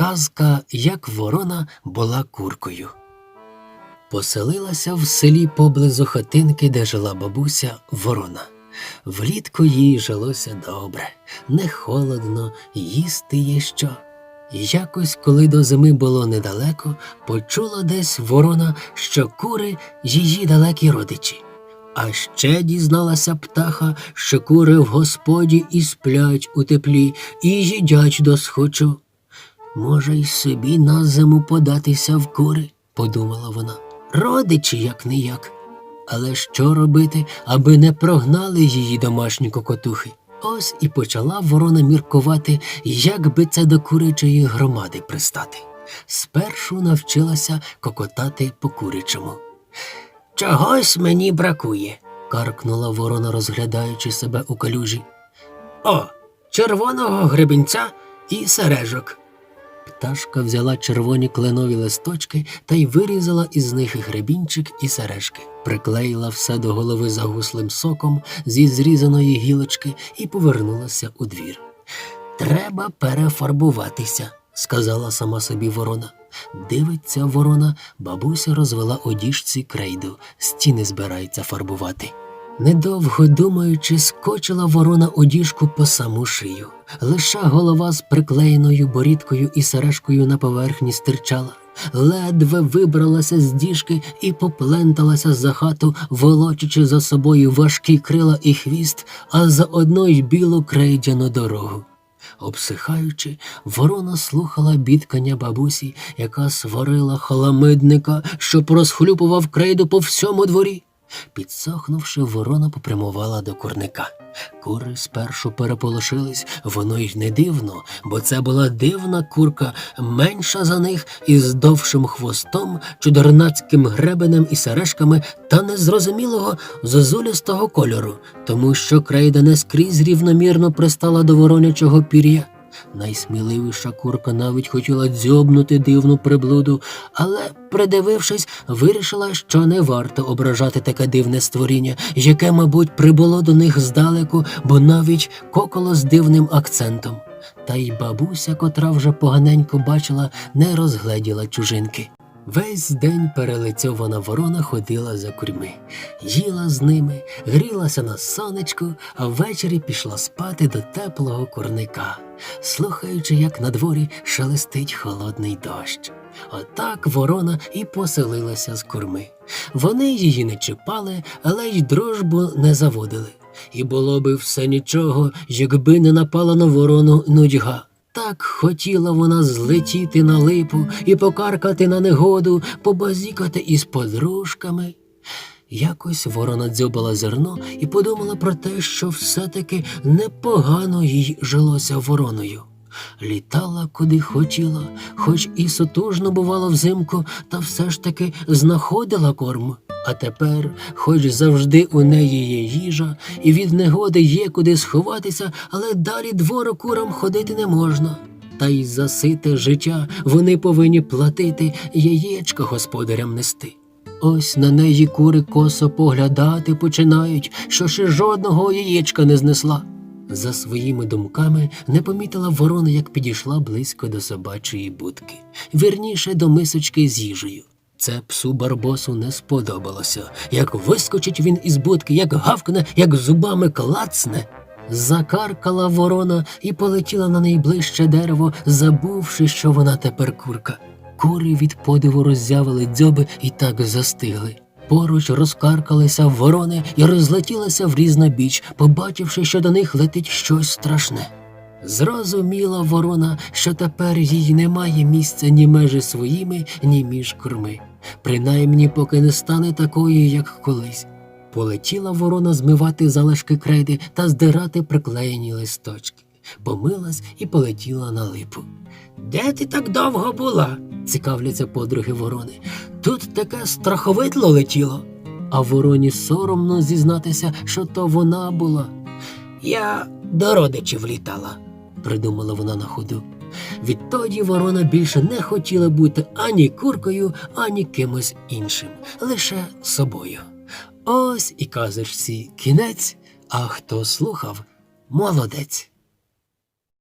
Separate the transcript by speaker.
Speaker 1: Казка, як ворона була куркою. Поселилася в селі поблизу хатинки, де жила бабуся ворона. Влітку їй жилося добре, не холодно, їсти є що. Якось, коли до зими було недалеко, почула десь ворона, що кури її далекі родичі. А ще дізналася птаха, що кури в господі і сплять у теплі, і їдять досхочу. Може, й собі на зиму податися в кури, подумала вона. Родичі як не як. Але що робити, аби не прогнали її домашні кокотухи? Ось і почала ворона міркувати, як би це до курячої громади пристати. Спершу навчилася кокотати по курячому. Чогось мені бракує, каркнула ворона, розглядаючи себе у калюжі. О, червоного гребінця і сережок. Пташка взяла червоні кленові листочки та й вирізала із них гребінчик і сережки, приклеїла все до голови загуслим соком зі зрізаної гілочки і повернулася у двір. Треба перефарбуватися, сказала сама собі ворона. Дивиться ворона, бабуся розвела одіжці крейду, стіни збирається фарбувати. Недовго думаючи, скочила ворона одіжку по саму шию. Лише голова з приклеєною борідкою і сережкою на поверхні стирчала. Ледве вибралася з діжки і попленталася за хату, волочачи за собою важкі крила і хвіст, а заодно й білу крейдяну дорогу. Обсихаючи, ворона слухала бідкання бабусі, яка сварила халамидника, що розхлюпував крейду по всьому дворі. Підсохнувши, ворона попрямувала до курника. Кури спершу переполошились, воно й не дивно, бо це була дивна курка, менша за них, із довшим хвостом, чудернацьким гребенем і сережками та незрозумілого зозулястого кольору, тому що крейда не скрізь рівномірно пристала до воронячого пір'я. Найсміливіша курка навіть хотіла дзьобнути дивну приблуду, але, придивившись, вирішила, що не варто ображати таке дивне створіння, яке, мабуть, прибуло до них здалеку, бо навіть коколо з дивним акцентом. Та й бабуся, котра вже поганенько бачила, не розгледіла чужинки. Весь день перелицьована ворона ходила за курьми, їла з ними, грілася на сонечку, а ввечері пішла спати до теплого курника, слухаючи, як на дворі шелестить холодний дощ. Отак ворона і поселилася з курми. Вони її не чіпали, але й дружбу не заводили. І було би все нічого, якби не напала на ворону нудьга. Так хотіла вона злетіти на липу і покаркати на негоду, побазікати із подружками. Якось ворона дзьобала зерно і подумала про те, що все-таки непогано їй жилося вороною. Літала куди хотіла, хоч і сутужно бувало взимку, та все ж таки знаходила корм. А тепер, хоч завжди у неї є їжа, і від негоди є куди сховатися, але далі двору курам ходити не можна. Та й за сите життя вони повинні платити яєчко господарям нести. Ось на неї кури косо поглядати починають, що ще жодного яєчка не знесла. За своїми думками не помітила ворона, як підійшла близько до собачої будки, вірніше до мисочки з їжею. Це псу Барбосу не сподобалося, як вискочить він із будки, як гавкне, як зубами клацне. Закаркала ворона і полетіла на найближче дерево, забувши, що вона тепер курка. Кури від подиву роззявили дзьоби і так застигли. Поруч розкаркалися ворони і розлетілися в різнобіч, побачивши, що до них летить щось страшне. Зрозуміла ворона, що тепер їй немає місця ні межі своїми, ні між корми, принаймні поки не стане такою, як колись. Полетіла ворона змивати залишки крейди та здирати приклеєні листочки. Помилась і полетіла на липу. Де ти так довго була? цікавляться подруги ворони. Тут таке страховидло летіло. А вороні соромно зізнатися, що то вона була. Я до родичів літала, придумала вона на ходу. Відтоді ворона більше не хотіла бути ані куркою, ані кимось іншим, лише собою. Ось і казочці кінець, а хто слухав, молодець.